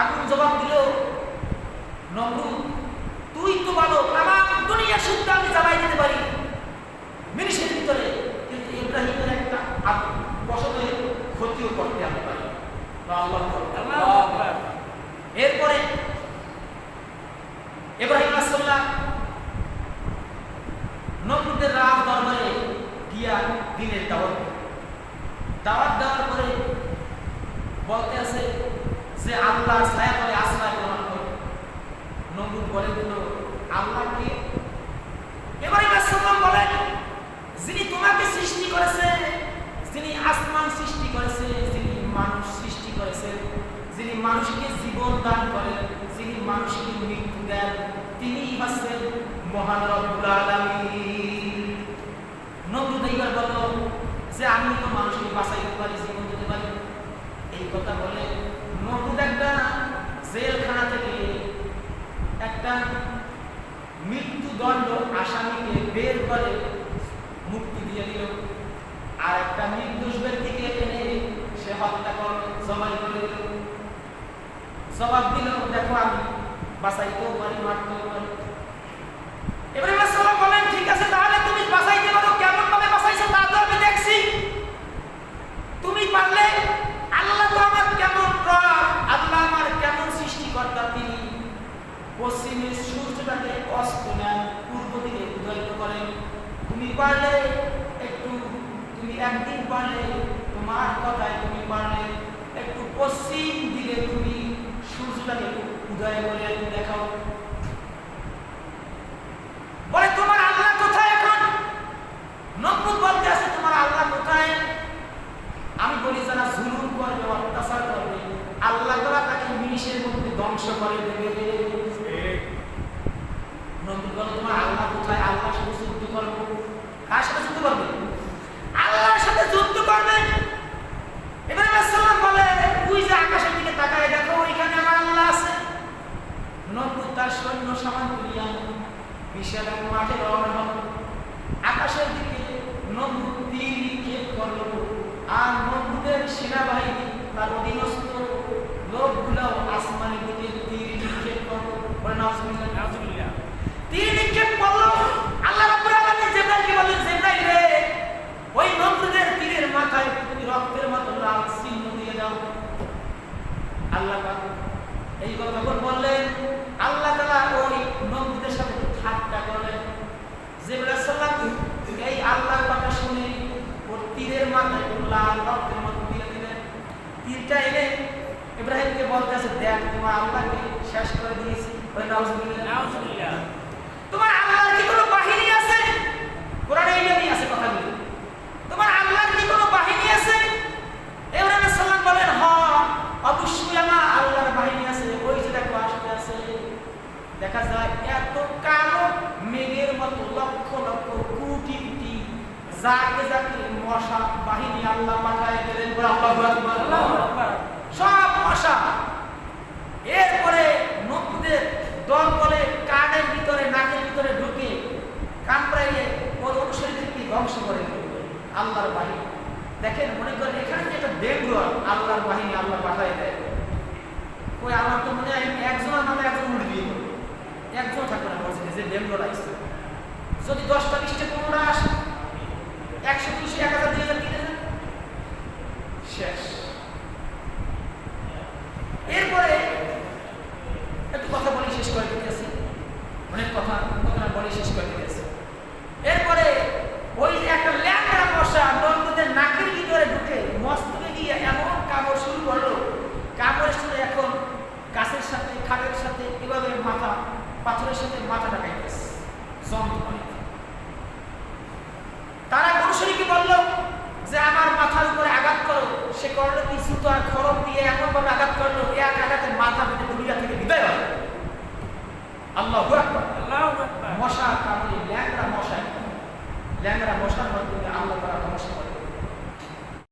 আগুন জবাব দিল নমরুদ তুই তো বলো আমার দুনিয়া শুদ্ধ আমি জ্বালাই দিতে পারি। মিনিশের ভিতরে কিন্তু ইব্রাহিমের একটা বসতে ক্ষতিও করতে আমি পারি। এরপরে ইব্রাহিম আলাইহিসসালাম নমরুদের রাজ দরবারে গিয়া দিনের দাওয়াত। দাওয়াত দেওয়ার পরে বলতে আছে যে আল্লাহ ছায়া তলে আশ্রয় গ্রহণ করো নমরুদ বলে দিল আল্লাহ কে ইব্রাহিম আলাইহিসসালাম বলেন। যিনি তোমাকে সৃষ্টি করেছে, যিনি আসমান সৃষ্টি করেছে, যিনি মানুষ সৃষ্টি করেছেন যিনি মানুষকে জীবন দান করেন, যিনি মানুষকে মৃত্যু দেন তিনি হচ্ছেন মহান রব্বুল আলামিন। নমরুদ এইবার বলল যে, আমি তো মানুষকে বাঁচাইতে পারি, জীবন দিতে পারি। এই কথা বলে নমরুদ একটা জেলখানা থেকে একটা মৃত্যুদণ্ড আসামিকে বের করে, মুক্তি দিয়ে দিল। আর একটা নির্দোষ ব্যক্তিকে এনে সে হত্যা করে, জবাই করে দিল। জবাব দিল, দেখো আমি বাঁচাইতেও পারি মারতেও পারি। এবারে বলেন ঠিক আছে তাহলে তুমি বাঁচাইতে পারো কেমন ভাবে বাঁচাইছো তা তো আমি দেখছি তুমি পারলে আল্লাহ তো আমার কেমন রব আল্লাহ আমার কেমন সৃষ্টিকর্তা তিনি পশ্চিমে সূর্যটাকে অস্ত নেন পূর্ব দিকে উদয়িত করেন। তুমি পারলে একটু, তুমি একদিন পারলে, তোমার কথায় তুমি পারলে একটু পশ্চিম দিকে তুমি সূর্যটাকে উদয় করে দেখাও। আল্লাহ বলতে তোমার আল্লাহ কোথায়? আমি বলি, যারা জুলুম করবে, অত্যাচার করবে, আল্লাহ তারা তাকে মিনিশের মধ্যে ধ্বংস করে দেবে। নমরুদ বলে তোমার আল্লাহ কোথায় সাথে যুদ্ধ করব কার আল্লাহর সাথে যুদ্ধ করবে এবার তুই যে আকাশের দিকে তাকায় দেখো ওইখানে আমার আল্লাহ আছে নমরুদ তার সৈন্য সামান তুলিয়া বিশাল এক মাঠে রওনা হল আকাশের দিকে নমরুদ তীর নিক্ষেপ করল আর নমরুদের সেনাবাহিনী তার অধীনস্থ লোকগুলাও আসমানের দিকে তীর নিক্ষেপ করল বলে নাউজুবিল্লাহ নাউজুবিল্লাহ তীর নিক্ষেপ করল আল্লাহ রাব্বুল আলামিন জিবরাইলকে বললেন জিবরাইল রে ওই নমরুদের তীরের মাথায় তুমি রক্তের মতো লাল চিহ্ন দিয়ে দাও আল্লাহ পাক এই কথা যখন বললেন আল্লাহ তালা ওই নমরুদের সাথে ঠাট্টা করলেন। জিবরাইল সাল্লাম এই আল্লাহর কথা শুনে ওর তীরের মাথায় লাল রক্তের মতো দিয়ে দিলেন। তীরটা এনে ইব্রাহিমকে বলতে আছে দেখ তোমার আল্লাহকে শেষ করে দিয়েছি। তোমার আল্লাহর কি কোনো বাহিনী আছে কোরআনে এই নিয়ে আছে কথাগুলো তোমার আল্লাহর কি কোনো বাহিনী আছে ইব্রাহিম সাল্লাম বলেন হ অবশ্যই আমার আল্লাহর বাহিনী আছে ওই যে দেখো আসতে আছে দেখা যায় এত কালো মেঘের মতো লক্ষ লক্ষ কোটি কোটি যাকে যাকে মশা বাহিনী আল্লাহ পাঠায় দিলেন সব মশা। এরপরে নমরুদের দল বলে কানের ভিতরে নাকের ভিতরে ঢুকে কামড়াইয়ে ওর অনুসারীদেরকে ধ্বংস করে। আল্লাহর বাহিনী। দেখেন মনে করেন এখানে যে একটা বেঙ্গল আল্লাহর বাহিনী আল্লাহ পাঠাই দেয়। ওই আমার তো মনে হয় একজনের নামে একজন উল্টে দিয়ে দেবো। একজন থাকবে যে যদি দশটা, বিশটা পনেরোটা আসে, একশো দুশো এক হাজার, দুই হাজার শেষ। এরপরে একটু কথা বলি, শেষ করে দিতেছি অনেক কথা কথা বলি শেষ করে দিতেছি এরপরে ওই যে একটা ল্যাংড়া মশা নন্দদের নাকের ভিতরে ঢুকে মস্তকে গিয়ে এমন কামড় শুরু করল কামড়ের শুরু এখন গাছের সাথে খাটের সাথে এভাবে মাথা পাথরের সাথে মাথা ডাকাইতেছে যন্ত্রণা তারা অনুসারীকে বলল যে আমার মাথার উপরে আঘাত করো সে করল পিছু তো আর খরচ দিয়ে এমনভাবে আঘাত করল এক আঘাতে মাথা পেটে দুনিয়া থেকে বিদায় হয়। আল্লাহ